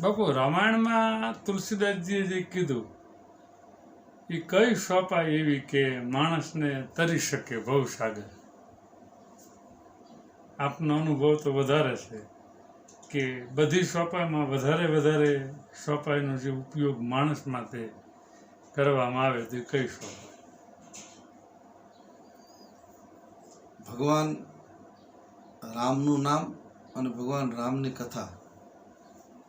બાપુ, રામાયણમાં તુલસીદાસજીએ જે કીધું એ કઈ સોપાય એવી કે માણસને તરી શકે ભવસાગર આપનો અનુભવ તો વધારે છે કે બધી સોપાઈમાં વધારે વધારે સોપાઈનો જે ઉપયોગ માણસ માટે કરવામાં આવે તે કઈ સોપાય ભગવાન રામનું નામ અને ભગવાન રામની કથા.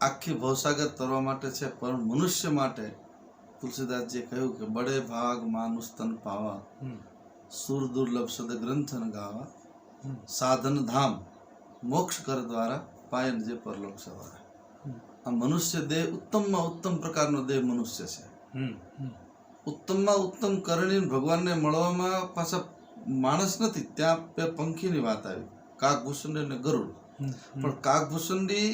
આખી ભવસાગર તરવા માટે છે પણ મનુષ્ય માટે તુલસીદાસજીએ કહ્યું કે બડે ભાગ માનુસ તન પાવા. સુર દુર્લભ સદ ગ્રંથન ગાવા. સાધન ધામ મોક્ષ કર દ્વારા પાયન જે પરલોક સવારા. આ મનુષ્ય દેહ ઉત્તમમાં ઉત્તમ પ્રકારનો દેહ મનુષ્ય છે. ઉત્તમમાં ઉત્તમ કરણી ભગવાનને મળવામાં પાછા માણસ નથી ત્યાં બે પંખીની વાત આવી. કાગભૂષણ અને ગરુડ. પણ કાગભૂષણની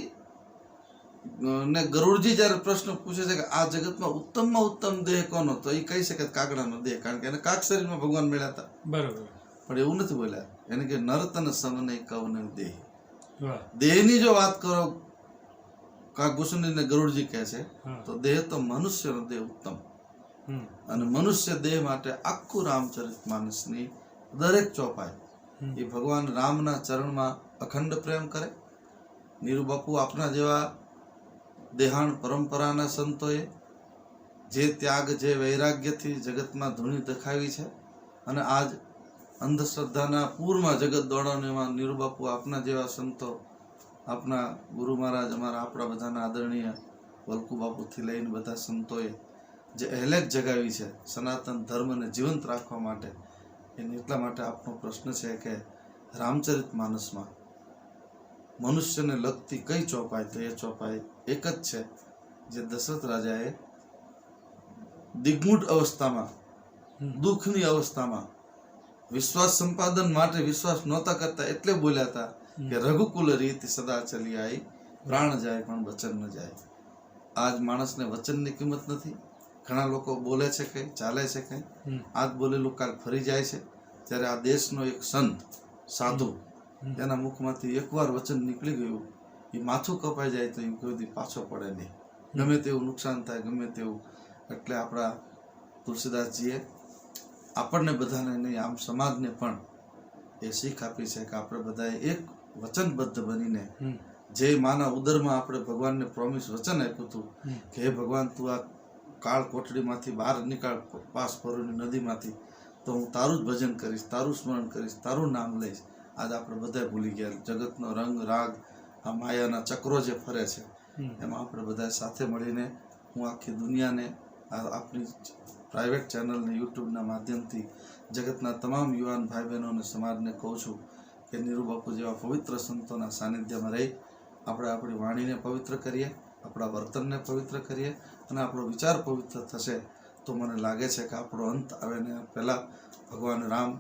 ને ગરુડજી જ્યારે પ્રશ્ન પૂછે છે કે આ જગતમાં ઉત્તમમાં ઉત્તમ દેહ કોનો? તો એ કહી શકે કાગડાનો દેહ કારણ કે એને કાક શરીરમાં ભગવાન મળ્યા હતા. બરાબર. પણ એવું નથી બોલ્યા. એને કે નરતન સમને કવને દેહ. દેહની જો વાત કરો કાગભૂષણજી ને ગરુડજી કહે છે તો દેહ તો મનુષ્યનો દેહ ઉત્તમ. અને મનુષ્ય દેહ માટે આખું રામચરિત માનસની દરેક ચોપાઈ. એ ભગવાન રામના ચરણમાં અખંડ પ્રેમ કરે. નીરુ બાપુ આપના જેવા દેહાણ પરંપરાના સંતોએ જે ત્યાગ, જે વૈરાગ્યથી જગતમાં ધૂણી દેખાવી છે અને આજ અંધશ્રદ્ધાના પૂરમાં જગત દોડાવણીમાં નિરૂબાપુ બાપુ આપના જેવા સંતો આપના ગુરુ મહારાજ, અમારા આપણા બધાના આદરણીય વલ્કુ બાપુથી લઈને બધા સંતોએ જે અહેલેક જગાવી છે સનાતન ધર્મને જીવંત રાખવા માટે. એને એટલા માટે આપનો પ્રશ્ન છે કે રામચરિત માનસમાં મનુષ્યને લગતી કઈ ચોપાઈ? તો એ ચોપાઈ એક જ છે જે દશરથ રાજાએ દિગ્મૂઢ અવસ્થામાં દુઃખની અવસ્થામાં વિશ્વાસ સંપાદન માટે વિશ્વાસ નહોતા કરતા એટલે બોલ્યા હતા કે રઘુકુલ રીત સદા ચલી આવી પ્રાણ જાય પણ વચન ન જાય. આજ માણસને વચનની કિંમત નથી. ઘણા લોકો બોલે છે કંઈ ચાલે છે કંઈ. આજ બોલેલું કાલ ફરી જાય છે. ત્યારે આ દેશનો એક સંત સાધુ એના મુખમાંથી એકવાર વચન નીકળી ગયું એ માથું કપાઈ જાય તો એ કોઈ પાછો પડે નહીં. ગમે તેવું નુકસાન થાય ગમે તેવું. એટલે આપણા તુલસીદાસજીએ આપણને બધાને નહીં આમ સમાજને પણ એ શીખ આપી છે કે આપણે બધાએ એક વચનબદ્ધ બનીને જે માના ઉદરમાં આપણે ભગવાનને પ્રોમિસ વચન આપ્યું હતું કે હે ભગવાન તું આ કાળ કોટડીમાંથી બહાર નીકાળ પાસ પરોની નદીમાંથી તો હું તારું જ ભજન કરીશ તારું સ્મરણ કરીશ તારું નામ લઈશ. આજ આપણે બધા ભૂલી ગયા. જગતનો રંગ રાગ આ માયાના ચક્રો જે ફરે છે એમાં આપણે બધા સાથે મળીને હું આખી દુનિયાને આ આપણી પ્રાઇવેટ ચેનલને યુટ્યુબના માધ્યમથી જગતના તમામ યુવાન ભાઈ બહેનો અને સમાજને કહું છું કે નીરુ બાપુ જેવા પવિત્ર સંતોના સાનિધ્યમાં રહી આપણે આપણી વાણીને પવિત્ર કરીએ આપણા વર્તનને પવિત્ર કરીએ અને આપણો વિચાર પવિત્ર થશે. તો મને લાગે છે કે આપણો અંત આવે ને પહેલાં ભગવાન રામ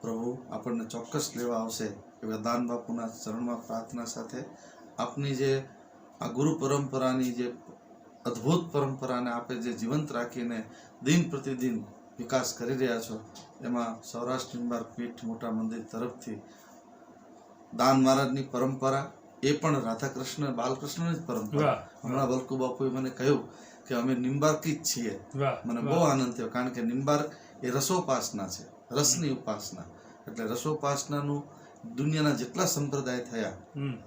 પ્રભુ આપણને ચોક્કસ લેવા આવશે. એવા દાન બાપુના ચરણમાં પ્રાર્થના સાથે આપની જે આ ગુરુ પરંપરાની જે અદ્ભુત પરંપરાને આપે જે જીવંત રાખીને દિન પ્રતિદિન વિકાસ કરી રહ્યા છો એમાં સૌરાષ્ટ્ર નિંબાર પીઠ મોટા મંદિર તરફથી દાન મહારાજની પરંપરા એ પણ રાધાકૃષ્ણ બાલકૃષ્ણની જ પરંપરા. હમણાં વલકુ બાપુએ મને કહ્યું કે અમે નિંબાર્કી જ છીએ. મને બહુ આનંદ થયો કારણ કે નિંબાર્ક એ રસોપાસના છે. રસની ઉપાસના. એટલે રસોપાસનાનું દુનિયાના જેટલા સંપ્રદાય થયા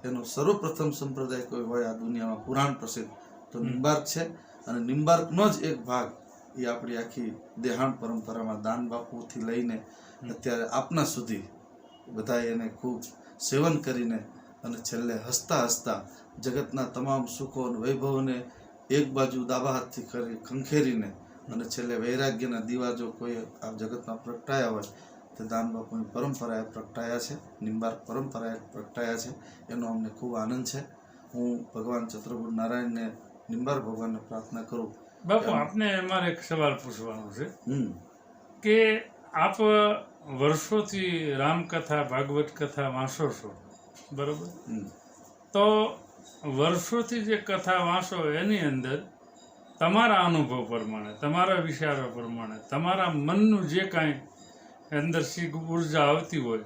એનો સર્વપ્રથમ સંપ્રદાય કોઈ હોય આ દુનિયામાં પુરાણ પ્રસિદ્ધ. તો નિંબાર્ક છે અને નિંબાર્કનો જ એક ભાગ એ આપણી આખી દેહાણ પરંપરામાં દાન બાપુથી લઈને અત્યારે આપના સુધી બધા એને ખૂબ સેવન કરીને અને છેલ્લે હસતા હસતા જગતના તમામ સુખો અને વૈભવને એક બાજુ દાબા હાથથી કરી ખંખેરીને અને છેલ્લે વૈરાગ્યના દીવા જો કોઈ આ જગતમાં પ્રગટાયા હોય તો દાન બાપુની પરંપરાએ પ્રગટાયા છે નિંબાર પરંપરાએ પ્રગટાયા છે એનો અમને ખૂબ આનંદ છે. હું ભગવાન ચતુર્ભુજ નારાયણને નિંબાર ભગવાનને પ્રાર્થના કરું. બાપુ આપને મારે એક સવાલ પૂછવાનો છે. કે આપ વર્ષોથી રામકથા ભાગવત કથા વાંચો છો બરોબર? તો વર્ષોથી જે કથા વાંચો એની અંદર તમારા અનુભવ પ્રમાણે તમારા વિચારો પ્રમાણે તમારા મનનું જે કાંઈ અંદરથી ઊર્જા આવતી હોય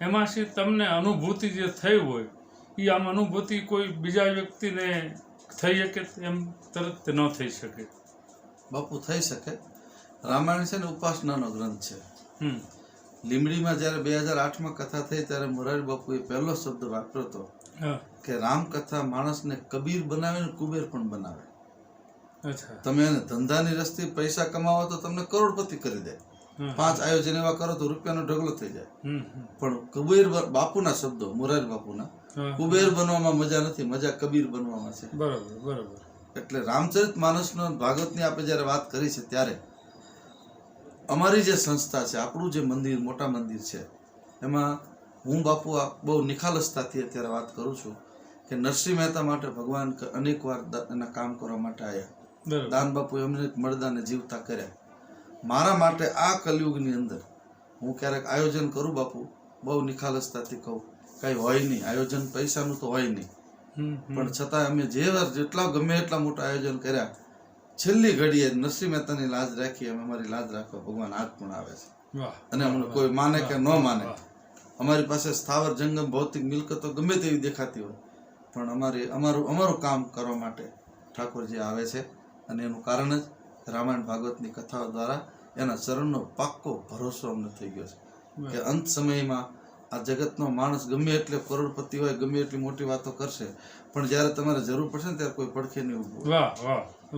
એમાંથી તમને અનુભૂતિ જે થઈ હોય એ આમ અનુભૂતિ કોઈ બીજા વ્યક્તિને થઈ શકે એમ તરત ન થઈ શકે. બાપુ થઈ શકે. રામાયણ છે ને ઉપાસનાનો ગ્રંથ છે. લીમડીમાં જ્યારે બે હજાર આઠમાં કથા થઈ ત્યારે મોરારી બાપુએ પહેલો શબ્દ વાપર્યો હતો કે રામકથા માણસને કબીર બનાવે ને કુબેર પણ બનાવે. તમે ધંધાની રસ્તે પૈસા કમાવો તો તમને કરોડપતિ કરી દે. પાંચ આયોજન એવા કરો તો રૂપિયાનો ઢગલો થઈ જાય. પણ કબીર બાપુના શબ્દો મોરારી બાપુના. કુબેર બનવામાં મજા નથી મજા કબીર બનવામાં છે. બરાબર બરાબર. એટલે રામચરિત માનસનો ભાગવતની આપણે જ્યારે વાત કરી છે ત્યારે અમારી જે સંસ્થા છે આપણું જે મંદિર મોટા મંદિર છે એમાં હું બાપુ બહુ નિખાલસતાથી અત્યારે વાત કરું છું કે નરસિંહ મહેતા માટે ભગવાન અનેકવાર એના કામ કરવા માટે આવ્યા દાન બાપુ એમને મળદાને જીવતા કર્યા. મારા માટે આ કલયુગની અંદર હું ક્યારેક આયોજન કરું બાપુ બહુ નિખાલસતાથી કહું. કાંઈ હોય નહીં આયોજન પૈસાનું તો હોય નહીં. પણ છતાં અમે જે વાર જેટલા ગમે એટલા મોટા આયોજન કર્યા છેલ્લી ઘડીએ નરસિંહ મહેતાની લાજ રાખી અમે અમારી લાજ રાખવા ભગવાન હાથ પણ આવે છે. અને અમને કોઈ માને કે ન માને. અમારી પાસે સ્થાવર જંગમ ભૌતિક મિલકતો ગમે તેવી દેખાતી હોય. પણ અમારી અમારું અમારું કામ કરવા માટે ઠાકોરજી આવે છે. અને એનું કારણ જ રામાયણ ભાગવતની કથાઓ દ્વારા એના ચરણનો પાક્કો ભરોસો અમને થઈ ગયો છે. કે અંત સમયમાં આ જગતનો માણસ ગમે એટલે કરોડપતિ હોય ગમે એટલી મોટી વાતો કરશે પણ જ્યારે તમારે જરૂર પડશે ને ત્યારે કોઈ પડખે નહીં ઊભું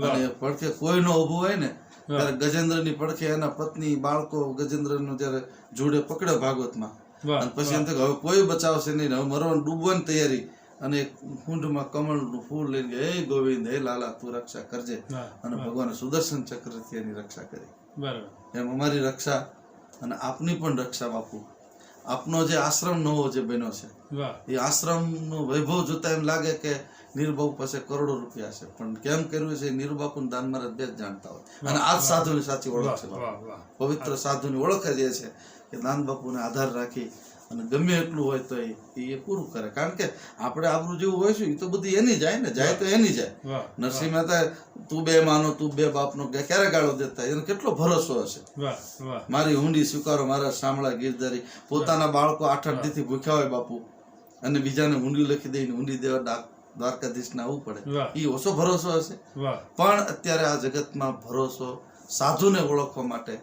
અને પડખે કોઈ ન ઊભું હોય ને ત્યારે ગજેન્દ્રની પડખે એના પત્ની બાળકો ગજેન્દ્રનો જ્યારે જોડે પકડે ભાગવતમાં અને પછી એમ થાય હવે કોઈ બચાવશે નહીં હવે મરવાનું ડૂબવાની તૈયારી અને કુંડમાં કમળનું ફૂલ લઈને હે ગોવિંદ હે લાલા તું રક્ષા કરજે. અને ભગવાન સુદર્શન ચક્રથી એની રક્ષા કરી. બરોબર. એમ અમારી રક્ષા અને આપની પણ રક્ષા બાપુ. આપનો જે આશ્રમ નવો જે બન્યો છે એ આશ્રમનો વૈભવ જોતા એમ લાગે કે નીરબાપુ પાસે કરોડો રૂપિયા છે. પણ કેમ કર્યું છે નીરબાપુ દાન મારા બે જ જાણતા હોય. અને આ જ સાધુની સાચી ઓળખ છે પવિત્ર સાધુની ઓળખ જ એ છે કે દાન બાપુને આધાર રાખી અને ગમે એટલું હોય તો એ પૂરું કરે. કારણ કે આપણે આપણું જેવું હોય છે એ તો બધી એની જાય ને જાય તો એની જાય. નરસિંહ મહેતા તું બે માનો તું બે બાપનો ક્યારે ગાળો દેતા? એનો કેટલો ભરોસો હશે? મારી હુંડી સ્વીકારો મારા શામળા ગીરધારી. પોતાના બાળકો આઠ આઠ દીથી ભૂખ્યા હોય બાપુ. અને બીજાને હુંડી લખી દઈને હુંડી દેવા દ્વારકાધીશ દ્વારકાધીશને આવવું પડે. એ ઓછો ભરોસો હશે. પણ અત્યારે આ જગતમાં ભરોસો સાધુને ઓળખવા માટે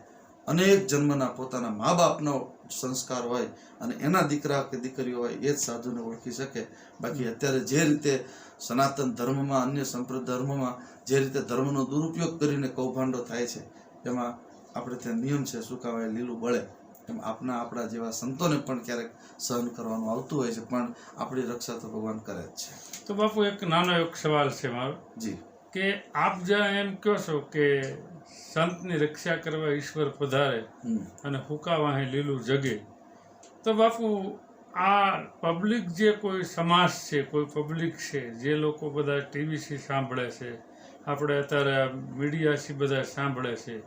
અનેક જન્મના પોતાના મા બાપનો સંસ્કાર હોય અને એના દીકરા કે દીકરીઓ હોય એ જ સાધુને ઓળખી શકે. બાકી અત્યારે જે રીતે સનાતન ધર્મમાં અન્ય સંપ્રદાય ધર્મમાં જે રીતે ધર્મનો દુરુપયોગ કરીને કૌભાંડો થાય છે એમાં આપણે ત્યાં નિયમ છે શું કહેવાય લીલું બળે. એમ આપના આપણા જેવા સંતોને પણ ક્યારેક સહન કરવાનું આવતું હોય છે પણ આપણી રક્ષા તો ભગવાન કરે જ છે. તો બાપુ એક નાનો એક સવાલ છે મારો. જી. કે આપ જ્યાં એમ કહો છો કે સંતની રક્ષા કરવા ઈશ્વર પધારે અને હુકા વાહે લીલું જગે. તો બાપુ આ પબ્લિક જે કોઈ સમાજ છે કોઈ પબ્લિક છે જે લોકો બધા ટીવીથી સાંભળે છે આપણે અત્યારે મીડિયાથી બધા સાંભળે છે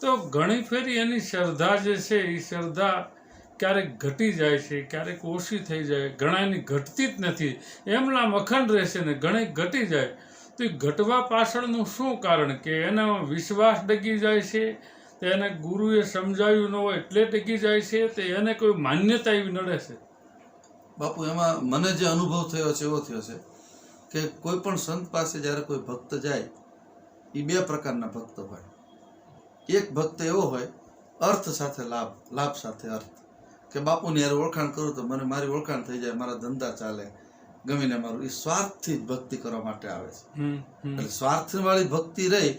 તો ઘણી ફેરી એની શ્રદ્ધા જે છે એ શ્રદ્ધા ક્યારેક ઘટી જાય છે ક્યારેક ઓછી થઈ જાય ઘણાની ઘટતી જ નથી. એમના અખંડ રહેશે ને ઘણી ઘટી જાય. તો એ ઘટવા પાછળનું શું કારણ કે એનામાં વિશ્વાસ ડગી જાય છે, તો એને ગુરુએ સમજાવ્યું ન હોય એટલે ડગી જાય છે, તો એને કોઈ માન્યતા એવી નડે છે? બાપુ, એમાં મને જે અનુભવ થયો છે, એવો થયો છે કે કોઈ પણ સંત પાસે જ્યારે કોઈ ભક્ત જાય એ બે પ્રકારના ભક્ત હોય. એક ભક્ત એવો હોય, અર્થ સાથે લાભ લાભ સાથે અર્થ. કે બાપુની યાર ઓળખાણ કરું તો મને મારી ઓળખાણ થઈ જાય, મારા ધંધા ચાલે. ગમીને મારું એ સ્વાર્થથી જ ભક્તિ કરવા માટે આવે છે. એટલે સ્વાર્થ વાળી ભક્તિ રહી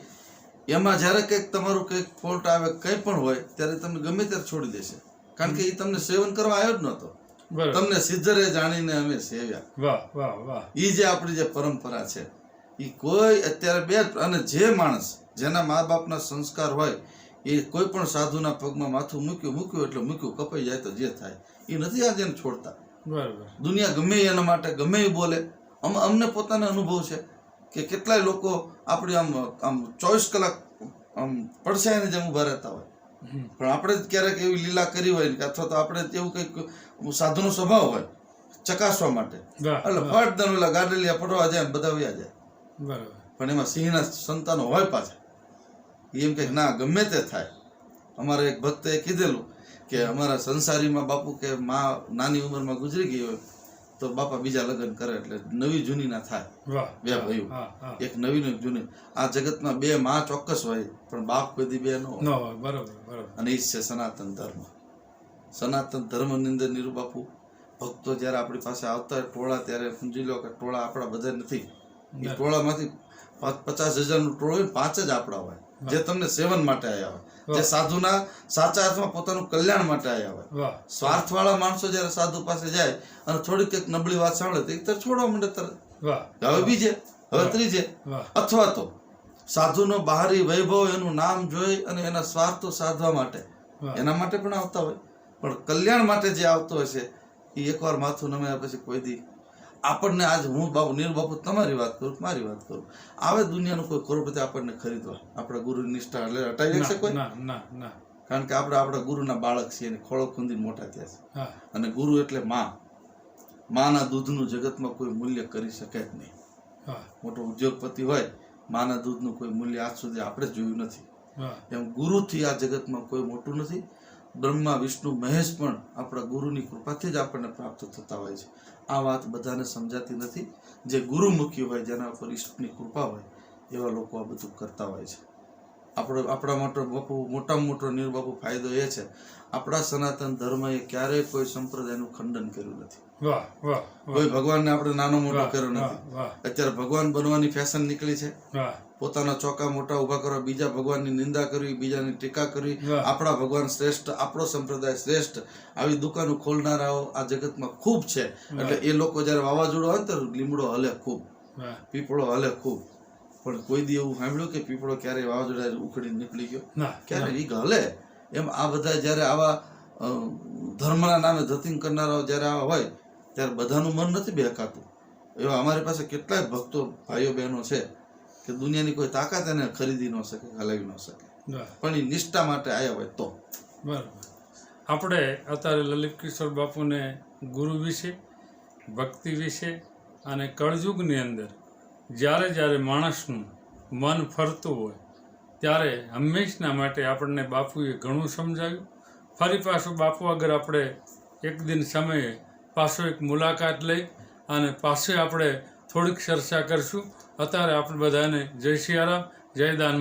એમાં જ્યારે કંઈક તમારું કંઈક ફોલ્ટ આવે કંઈ પણ હોય ત્યારે તમને ગમે ત્યારે છોડી દેશે. કારણ કે એ તમને સેવન કરવા આવ્યો જ નહોતો. બરાબર. તમને સિદ્ધરે જાણીને અમે સેવ્યા. વાહ વાહ વાહ. એ જે આપણી જે પરંપરા છે એ કોઈ અત્યારે બે અને જે માણસ જેના મા બાપના સંસ્કાર હોય એ કોઈ પણ સાધુના પગમાં માથું મૂક્યું મૂક્યું એટલે મૂક્યું કપાઈ જાય તો જે થાય. એ નથી આજે છોડતા. દુનિયા ગમે એના માટે ગમે એ બોલે. અમ અમને પોતાનો અનુભવ છે કે કેટલાય લોકો આપણે આમ આમ ચોવીસ કલાક આમ પડશે જેમ ઊભા રહેતા હોય. પણ આપણે જ ક્યારેક એવી લીલા કરી હોય કે અથવા તો આપણે એવું કંઈક સાધુનો સ્વભાવ હોય ચકાસવા માટે. એટલે. ફટ દન ઓલા ગાડલિયા પડવા જાય બધા વ્યા જાય. બરાબર. પણ એમાં સિંહના સંતાનો હોય પાછા. એમ કે ના ગમે તે થાય. અમારે એક ભક્તે કીધેલું કે અમારા સંસારીમાં બાપુ કે માં નાની ઉંમરમાં ગુજરી ગઈ હોય તો બાપા બીજા લગ્ન કરે એટલે નવી જૂની ના થાય. બે ભાઈઓ. એક નવી ને જૂની. આ જગતમાં બે માં ચોક્કસ હોય પણ બાપ કદી બે ન હોય. બરોબર અને એ છે સનાતન ધર્મ. સનાતન ધર્મની અંદર નીરુ બાપુ ભક્તો જ્યારે આપણી પાસે આવતા હોય ટોળા ત્યારે સમજી લો કે ટોળા આપણા બધા નથી. એ. ટોળામાંથી પાંચ પચાસ હજારનું ટોળું હોય પાંચ જ આપણા હોય. જે તમને સેવન માટે આવ્યા હોય. જે સાધુના સાચા અર્થમાં પોતાનું કલ્યાણ માટે આવ્યા હોય. સ્વાર્થ વાળા માણસો જયારે સાધુ પાસે જાય અને થોડીક કંઈક નબળી વાત સાંભળે તો છોડવા માંડે તરત. હવે બીજે હવે ત્રીજે. અથવા તો સાધુનો બહારી વૈભવ એનું નામ જોઈ અને એના સ્વાર્થો સાધવા માટે. એના માટે પણ આવતા હોય. પણ કલ્યાણ માટે જે આવતો હોય છે એ એકવાર માથું નમ્યા પછી કોઈ દી આપણને આજ હું બાપુ નીર બાપુ તમારી વાત કરું મારી વાત કરું? આવે દુનિયાનું કોઈ કરોડપતિ આપણને ખરીદવા? આપણા ગુરુ નિષ્ઠા એટલે હટાવી શકશે કોઈ? ના ના ના. કારણ કે આપણે આપણા ગુરુના બાળક છીએ અને ખોળો ખૂંદી મોટા થયા છે. અને ગુરુ એટલે માં. માના દૂધનું જગતમાં કોઈ મૂલ્ય કરી શકે જ નહીં. મોટો ઉદ્યોગપતિ હોય માના દૂધનું કોઈ મૂલ્ય આજ સુધી આપણે જોયું નથી. એમ ગુરુથી આ જગતમાં કોઈ મોટું નથી. બ્રહ્મા, વિષ્ણુ, મહેશ પણ આપણા ગુરુની કૃપાથી જ આપણને પ્રાપ્ત થતા હોય છે. આ વાત બધાને સમજાતી નથી. જે ગુરુમુખી હોય, જેના ઉપર ઈષ્ટની કૃપા હોય, એવા લોકો આ બધું કરતા હોય છે. આપણો આપણા માટે બાપુ મોટામાં મોટો નિર્બાપુ ફાયદો એ છે. આપણા સનાતન ધર્મએ ક્યારેય કોઈ સંપ્રદાયનું ખંડન કર્યું નથી. કોઈ ભગવાનને આપણે નાનો મોટો કર્યો નથી. અત્યારે ભગવાન બનવાની ફેશન નીકળી છે. પોતાના ચોકા મોટા ઊભા કરવા બીજા ભગવાનની નિંદા કરવી બીજાની ટીકા કરવી. આપણા ભગવાન શ્રેષ્ઠ આપણો સંપ્રદાય શ્રેષ્ઠ. આવી દુકાનો ખોલનારાઓ આ જગતમાં ખૂબ છે. એટલે એ લોકો જ્યારે વાવાઝોડું આવે ને તો લીમડો હલે ખૂબ. પીપળો હલે ખૂબ. પણ કોઈ દી એવું સાંભળ્યું કે પીપળો ક્યારેય વાવાઝોડા ઉખડી નીકળી ગયો? ક્યારે ઈ હલે એમ આ બધા જ્યારે આવા ધર્મના નામે ધતિંગ કરનારાઓ જ્યારે આવા હોય ત્યારે બધાનું મન નથી બેકાતું એવા અમારી પાસે કેટલાય ભક્તો ભાઈઓ બહેનો છે કે દુનિયાની કોઈ તાકાત એને ખરીદી ન શકે હલાવી ન શકે. પણ એ નિષ્ઠા માટે આવ્યા હોય તો. બરાબર. આપણે અત્યારે લલિત કિશોર બાપુને ગુરુ વિશે ભક્તિ વિશે અને કળયુગની અંદર જ્યારે જ્યારે માણસનું મન ફરતું હોય, ત્યારે હંમેશના માટે આપણને બાપુએ ઘણું સમજાવ્યું. ફરી પાછું બાપુ આગળ આપણે એક દિન સમયે પાછો એક મુલાકાત લઈ અને પાસે આપણે થોડીક ચર્ચા કરશું, અત્યારે આપણે બધાને જય શિયારામ, જય દાન